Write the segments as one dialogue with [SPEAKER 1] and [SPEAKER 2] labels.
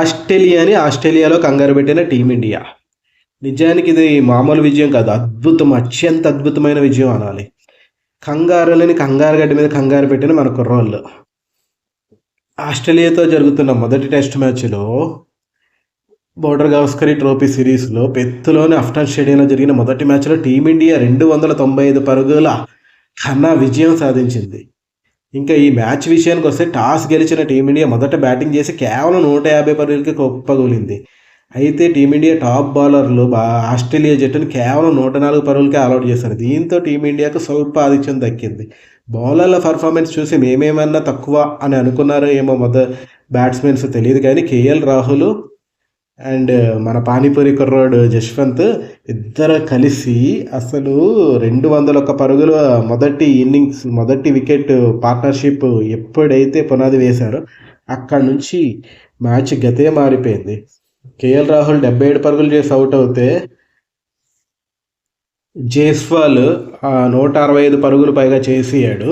[SPEAKER 1] ఆస్ట్రేలియాని ఆస్ట్రేలియాలో కంగారు పెట్టిన టీమిండియా. నిజానికి ఇది మామూలు విజయం కాదు అద్భుతం అత్యంత అద్భుతమైన విజయం అనాలి. కంగారులని కంగారు గడ్డి మీద కంగారు పెట్టిన మన కుర్రోళ్ళు. ఆస్ట్రేలియాతో జరుగుతున్న మొదటి టెస్ట్ మ్యాచ్లో బోర్డర్ గవస్కరీ ట్రోఫీ సిరీస్లో పెత్తులోని అఫ్టాన్ స్టేడియంలో జరిగిన మొదటి మ్యాచ్లో టీమిండియా రెండు వందల తొంభై ఐదు పరుగుల కన్నా విజయం సాధించింది. ఇంకా ఈ మ్యాచ్ విషయానికి వస్తే టాస్ గెలిచిన టీమిండియా మొదట బ్యాటింగ్ చేసి కేవలం నూట యాభై పరుగులకి కుప్పగూలింది. అయితే టీమిండియా టాప్ బౌలర్లు బా ఆస్ట్రేలియా జట్టును కేవలం నూట నాలుగు పరుగులకే ఆల్అౌట్ చేశారు. దీంతో టీమిండియాకు స్వల్ప ఆధిక్యం దక్కింది. బౌలర్ల పర్ఫార్మెన్స్ చూసి మేమేమన్నా తక్కువ అని అనుకున్నారో ఏమో మొద బ్యాట్స్మెన్స్ తెలియదు కానీ కేఎల్ రాహుల్ అండ్ మన పానీపూరి కుర్రోడు జశ్వంత్ ఇద్దరు కలిసి అసలు రెండు వందల ఒక్క పరుగుల మొదటి ఇన్నింగ్స్ మొదటి వికెట్ పార్ట్నర్షిప్ ఎప్పుడైతే పునాది వేశారో అక్కడి నుంచి మ్యాచ్ గతే మారిపోయింది. కేఎల్ రాహుల్ డెబ్బై ఏడు పరుగులు చేసి అవుట్ అవుతే జైస్వాల్ నూట అరవై ఐదు పరుగులు పైగా చేసేయాడు.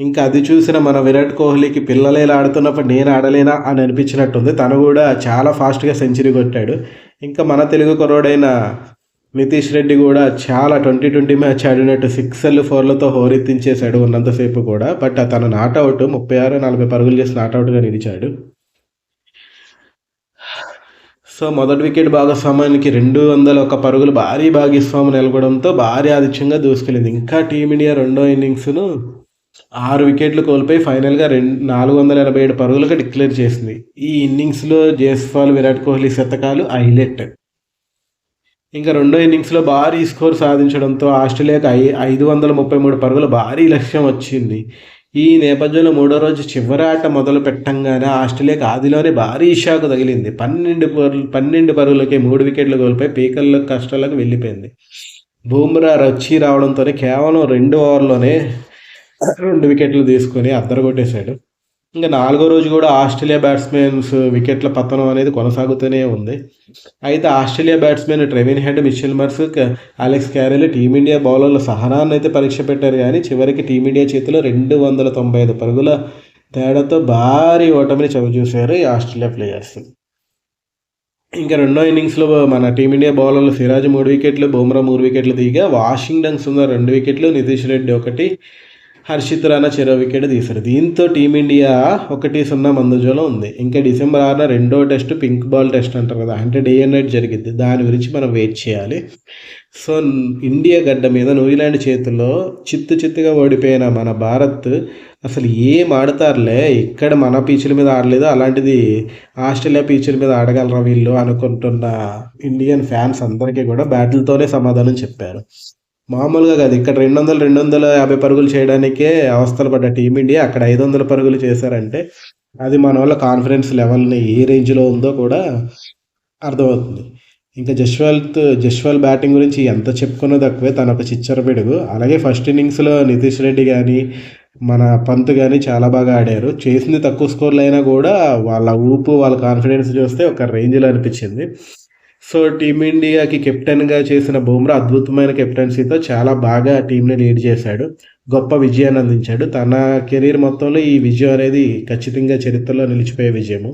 [SPEAKER 1] ఇంకా అది చూసిన మన విరాట్ కోహ్లీకి పిల్లలేలా ఆడుతున్నప్పుడు నేను ఆడలేనా అని అనిపించినట్టుంది. తను కూడా చాలా ఫాస్ట్గా సెంచరీ కొట్టాడు. ఇంకా మన తెలుగు కుర్రోడైన నితీష్ రెడ్డి కూడా చాలా ట్వంటీ ట్వంటీ మ్యాచ్ ఆడినట్టు సిక్స్లు ఫోర్లతో హోరెత్తించేశాడు ఉన్నంతసేపు కూడా. బట్ తను నాట్అవుట్ ముప్పై ఆరు నలభై పరుగులు చేసి నాట్అవుట్గా నిలిచాడు. సో మొదటి వికెట్ భాగస్వామ్యానికి రెండు వందల ఒక పరుగులు భారీ భాగస్వామి నెలకొవడంతో భారీ ఆధిక్యంగా దూసుకెళ్ళింది. ఇంకా టీమిండియా రెండో ఇన్నింగ్స్ను ఆరు వికెట్లు కోల్పోయి ఫైనల్గా రెండు నాలుగు వందల ఎనభై ఏడు పరుగులకు డిక్లేర్ చేసింది. ఈ ఇన్నింగ్స్లో జేస్పాల్ విరాట్ కోహ్లీ శతకాలు హైలైట్. ఇంకా రెండో ఇన్నింగ్స్లో భారీ స్కోర్ సాధించడంతో ఆస్ట్రేలియాకు ఐ ఐదు వందల ముప్పై మూడు పరుగుల భారీ లక్ష్యం వచ్చింది. ఈ నేపథ్యంలో మూడో రోజు చివరి ఆట మొదలు పెట్టంగానే ఆస్ట్రేలియాకు ఆదిలోనే భారీ షాకు తగిలింది. పన్నెండు పరులు పన్నెండు పరుగులకే మూడు వికెట్లు కోల్పోయి పీకల్లో కష్టాలకు వెళ్ళిపోయింది. బూమ్రా రచ్చి రావడంతోనే కేవలం రెండు ఓవర్లోనే రెండు వికెట్లు తీసుకొని అద్దరు కొట్టేశాడు ఇంకా నాలుగో రోజు కూడా ఆస్ట్రేలియా బ్యాట్స్మెన్స్ వికెట్ల పతనం అనేది కొనసాగుతూనే ఉంది. అయితే Australia batsmen Travis Head Mitchell Marsh Alex Carey Team India బౌలర్ల సహనాన్ని అయితే పరీక్ష పెట్టారు కానీ చివరికి టీమిండియా చేతిలో రెండు వందల తొంభై ఐదు పరుగుల తేడాతో భారీ ఓటమిని చవిచూశారు ఈ ఆస్ట్రేలియా ప్లేయర్స్ ఇంకా రెండో ఇన్నింగ్స్లో మన టీమిండియా బౌలర్లు సిరాజ్ మూడు వికెట్లు బుమ్రా మూడు వికెట్లు దిగా వాషింగ్టన్ సుందర్ రెండు వికెట్లు నితీష్ రెడ్డి ఒకటి హర్షిత్ రాణా చెరో వికెట్ తీశారు దీంతో టీమిండియా ఒకటి సున్నా మందుజోలో ఉంది. ఇంకా డిసెంబర్ ఆరున రెండో టెస్ట్ పింక్ బాల్ టెస్ట్ అంటారు కదా అంటే డే అండ్ నైట్ జరిగింది దాని గురించి మనం వెయిట్ చేయాలి. సో ఇండియా గడ్డ మీద న్యూజిలాండ్ చేతుల్లో చిత్తు చిత్తుగా ఓడిపోయిన మన భారత్ అసలు ఏం ఆడతారులే? ఇక్కడ మన పీచుల మీద ఆడలేదు అలాంటిది ఆస్ట్రేలియా పీచుల మీద ఆడగలరా వీళ్ళు అనుకుంటున్న ఇండియన్ ఫ్యాన్స్ అందరికీ కూడా బ్యాటిల్తోనే సమాధానం చెప్పారు. మామూలుగా కాదు. ఇక్కడ రెండు వందలు రెండు వందల యాభై పరుగులు చేయడానికే అవస్థలు పడ్డ టీమిండియా అక్కడ ఐదు వందల పరుగులు చేశారంటే అది మన వాళ్ళ కాన్ఫిడెన్స్ లెవెల్ని ఏ రేంజ్లో ఉందో కూడా అర్థమవుతుంది. ఇంకా జస్వాల్త్ జస్వాల్ బ్యాటింగ్ గురించి ఎంత చెప్పుకున్నా తక్కువే. తన ఒక చిచ్చర పిడుగు. అలాగే ఫస్ట్ ఇన్నింగ్స్లో నితీష్ రెడ్డి కానీ మన పంత్ కానీ చాలా బాగా ఆడారు. చేసింది తక్కువ స్కోర్లు అయినా కూడా వాళ్ళ ఊపు వాళ్ళ కాన్ఫిడెన్స్ చూస్తే ఒక రేంజ్లో అనిపించింది. సో టీమిండియాకి కెప్టెన్గా చేసిన బుమ్రా అద్భుతమైన కెప్టెన్సీతో చాలా బాగా టీంని లీడ్ చేశాడు. గొప్ప విజయాన్ని అందించాడు. తన కెరీర్ మొత్తంలో ఈ విజయం అనేది ఖచ్చితంగా చరిత్రలో నిలిచిపోయే విజయము.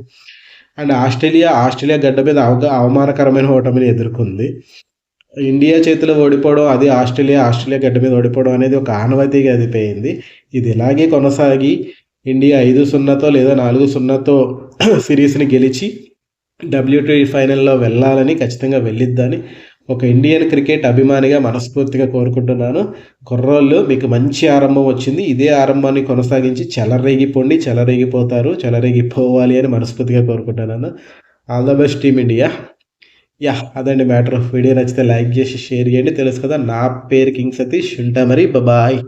[SPEAKER 1] అండ్ ఆస్ట్రేలియా ఆస్ట్రేలియా గడ్డ మీద అవగా అవమానకరమైన ఓటమిని ఎదుర్కొంది. ఇండియా చేతిలో ఓడిపోవడం అది ఆస్ట్రేలియా ఆస్ట్రేలియా గడ్డ మీద ఓడిపోవడం అనేది ఒక ఆనవాయితీగా అదిపోయింది. ఇది ఇలాగే కొనసాగి ఇండియా ఐదు సున్నాతో లేదా నాలుగు సున్నాతో సిరీస్ని గెలిచి డబ్ల్యూటీ ఫైనల్లో e వెళ్ళాలని ఖచ్చితంగా వెళ్ళిద్దని ఒక ఇండియన్ క్రికెట్ అభిమానిగా మనస్ఫూర్తిగా కోరుకుంటున్నాను. కుర్రోళ్ళు మీకు మంచి ఆరంభం వచ్చింది. ఇదే ఆరంభాన్ని కొనసాగించి చెలరేగిపోండి చెలరేగిపోతారు చెలరేగిపోవాలి అని మనస్ఫూర్తిగా కోరుకుంటున్నాను. All the best team India yeah అదండి మ్యాటర్ వీడియో నచ్చితే లైక్ చేసి షేర్ చేయండి. తెలుసు కదా నా పేరు కింగ్ సతీష్. ఉంటా మరి. బాయ్